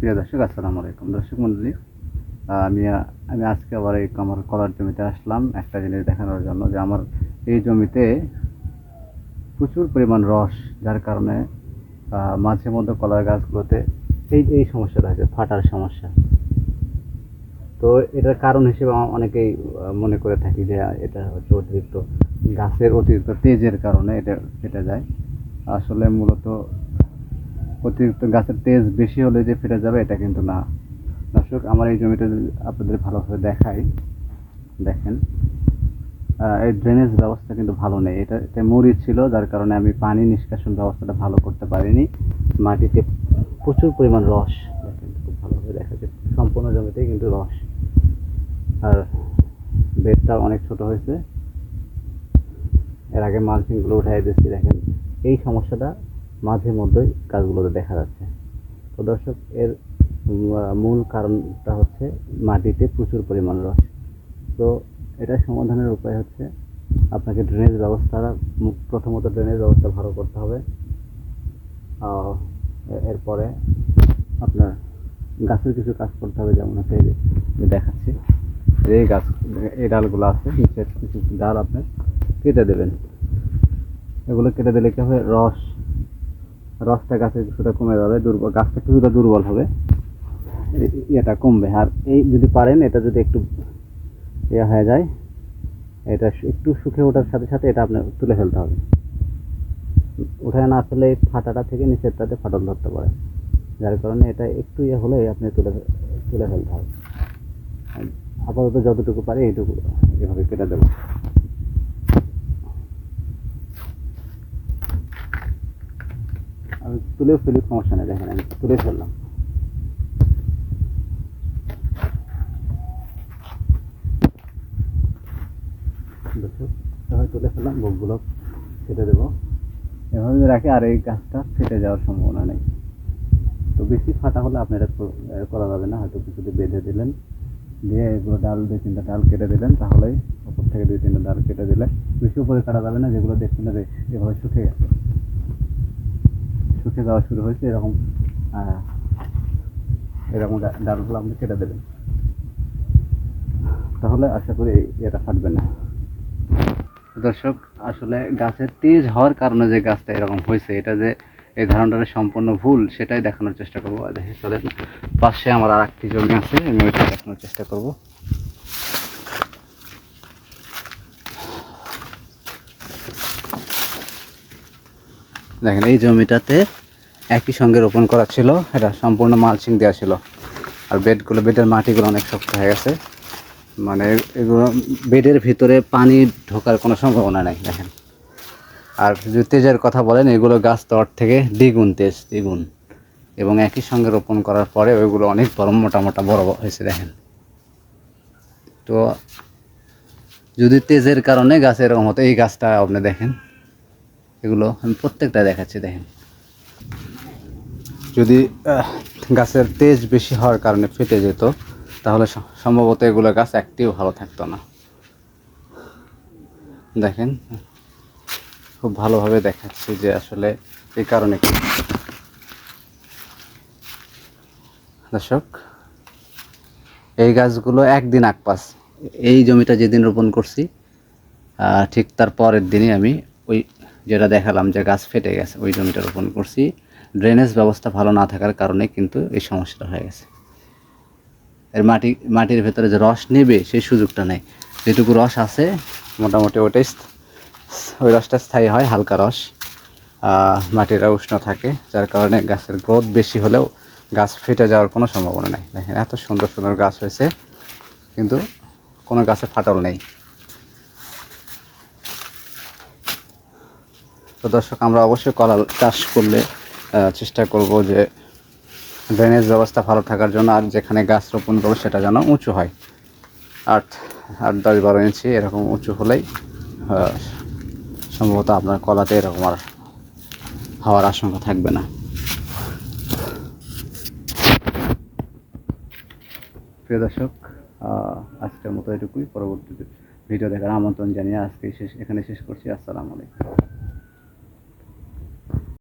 প্রিয় দর্শক, আসসালামু আলাইকুম। দর্শক মন্ডলী, আমি আমি আজকে আবার এই আমার কলার জমিতে আসলাম একটা জিনিস দেখানোর জন্য যে আমার এই জমিতে প্রচুর পরিমাণ রস, যার কারণে মাঝে মধ্যে কলার গাছগুলোতে এই এই সমস্যাটা হয়েছে ফাটার সমস্যা। তো এটার কারণ হিসেবে অনেকেই মনে করে থাকি যে এটা হচ্ছে অতিরিক্ত গাছের অতিরিক্ত তেজের কারণে এটা এটা যায়। আসলে মূলত অতিরিক্ত গাছের তেজ বেশি হলে যে ফেটে যাবে, এটা কিন্তু না। দর্শক, আমার এই জমিটা আপনাদের ভালোভাবে দেখাই, দেখেন এই ড্রেনেজ ব্যবস্থা কিন্তু ভালো নেই। এটা এটা মরিচ ছিল, যার কারণে আমি পানি নিষ্কাশন ব্যবস্থাটা ভালো করতে পারিনি। মাটিতে প্রচুর পরিমাণ রস, দেখেন, খুব ভালোভাবে দেখা যায়। সম্পূর্ণ জমিতেই কিন্তু রস। আর বেডটা অনেক ছোট হয়েছে। এর আগে মালচিংগুলো উঠাই দিচ্ছি দেখেন। এই সমস্যাটা মাঝে মধ্যেই গাছগুলোতে দেখা যাচ্ছে। তো দর্শক, এর মূল কারণটা হচ্ছে মাটিতে প্রচুর পরিমাণ রস। তো এটা সমাধানের উপায় হচ্ছে আপনাকে ড্রেনেজ ব্যবস্থাটা মু- প্রথমত ড্রেনেজ ব্যবস্থা ভালো করতে হবে। এরপরে আপনার গাছের কিছু কাজ করতে হবে, যেমন এই দেখাচ্ছি। এই গাছ, এই ডালগুলো আছে কিছু ডাল আপনার কেটে দেবেন। এগুলো কেটে দিলে কি হবে? রস রসটা গাছের কিছুটা কমে যাবে দুর্বল গাছটা কিছুটা দুর্বল হবে। এটা কমবে। আর এই যদি পারেন, এটা যদি একটু ইয়ে হয়ে যায়, এটা একটু শুকে ওঠার সাথে সাথে এটা আপনার তুলে ফেলতে হবে। উঠায় না ফেলে ফাটাটা থেকে নিচেরটাতে ফাটল ধরতে পারে। যার কারণে এটা একটু ইয়ে হলে আপনি তুলে তুলে ফেলতে হবে। আপাতত যতটুকু পারি এইটুকু এভাবে কেটে দেবো। তুলেও ফেলি, সমস্যা নেই, দেখেন, আমি তুলে ফেললাম। তুলে ফেললাম, বুকগুলো কেটে দেবো। এভাবে রাখি, আর এই গাছটা ফেটে যাওয়ার সম্ভাবনা নেই। তো বেশি ফাটা হলে আপনার এটা করা যাবে না, হয়তো কিছুতে বেঁধে দিলেন। দিয়ে এগুলো ডাল, দুই তিনটা ডাল কেটে দিলেন, তাহলেই উপর থেকে দুই তিনটা ডাল কেটে দিলে। বেশি উপরে কাটা যাবে না, যেগুলো দেখছেন এভাবে শুকিয়ে গেছে। শুকিয়ে যাওয়া শুরু হয়েছে, এরকম এরকম ডালগুলো আপনি কেটে দেবেন তাহলে আশা করি এটা ফাটবে না। দর্শক, আসলে গাছের তেজ হওয়ার কারণে যে গাছটা এরকম হয়েছে, এটা যে এই ধারণাটা সম্পূর্ণ ভুল, সেটাই দেখানোর চেষ্টা করব। দেখি চলেন, পাশে আমার আর একটি জমি আছে, আমি ওইটা দেখানোর চেষ্টা করব। দেখেন, এই জমিটাতে একই সঙ্গে রোপণ করা ছিল, এটা সম্পূর্ণ মালচিং দেওয়া ছিল। আর বেডগুলো, বেডের মাটিগুলো অনেক শক্ত হয়ে গেছে। মানে এগুলো, বেডের ভিতরে পানি ঢোকার কোনো সম্ভাবনা নেই, দেখেন। আর যদি তেজের কথা বলেন, এগুলো গাছ তর থেকে দ্বিগুণ তেজ, দ্বিগুণ। এবং একই সঙ্গে রোপণ করার পরে ওইগুলো অনেক বড় মোটা মোটা বড় হয়েছে, দেখেন। তো যদি তেজের কারণে গাছ এরকম হতো এই গাছটা আপনি দেখেন। এগুলো আমি প্রত্যেকটা দেখাচ্ছি, দেখেন। যদি গাছের তেজ বেশি হওয়ার কারণে ফেটে যেত, তাহলে সম্ভবত এগুলো গাছ একটিও ভালো থাকতো না। দেখেন, খুব ভালোভাবে দেখাচ্ছি যে আসলে এই কারণে কি। দর্শক, এই গাছগুলো একদিন আকপাস এই জমিটা যেদিন রোপণ করছি ঠিক তার পরের দিনই আমি ওই যেটা দেখালাম যে গাছ ফেটে গেছে, ওই জমিটা রোপণ করছি। ড্রেনেজ ব্যবস্থা ভালো না থাকার কারণে কিন্তু এই সমস্যাটা হয়ে গেছে। এর মাটি, মাটির ভেতরে যে রস নেবে, সেই সুযোগটা নেই। যেটুকু রস আছে, মোটামুটি ওটাই ওই রসটা স্থায়ী হয়, হালকা রস। মাটিটা উষ্ণ থাকে, যার কারণে গাছের গ্রোথ বেশি হলেও গাছ ফেটে যাওয়ার কোনো সম্ভাবনা নেই। দেখেন, এত সুন্দর সুন্দর গাছ হয়েছে, কিন্তু কোনো গাছে ফাটল নেই। তো দর্শক, আমরা অবশ্যই কলা চাষ করলে চেষ্টা করব যে ড্রেনেজ ব্যবস্থা ভালো থাকার জন্য আর যেখানে গাছ রোপণ করব সেটা যেন উঁচু হয়। আট আট, দশ, বারো ইঞ্চি এরকম উঁচু হলেই সম্ভবত আপনার কলাতে এরকম আর হওয়ার আশঙ্কা থাকবে না। প্রিয় দর্শক আজকের মতো এটুকুই। পরবর্তী ভিডিও দেখার আমন্ত্রণ জানিয়ে আজকে শেষ, এখানে শেষ করছি। আসসালামু আলাইকুম।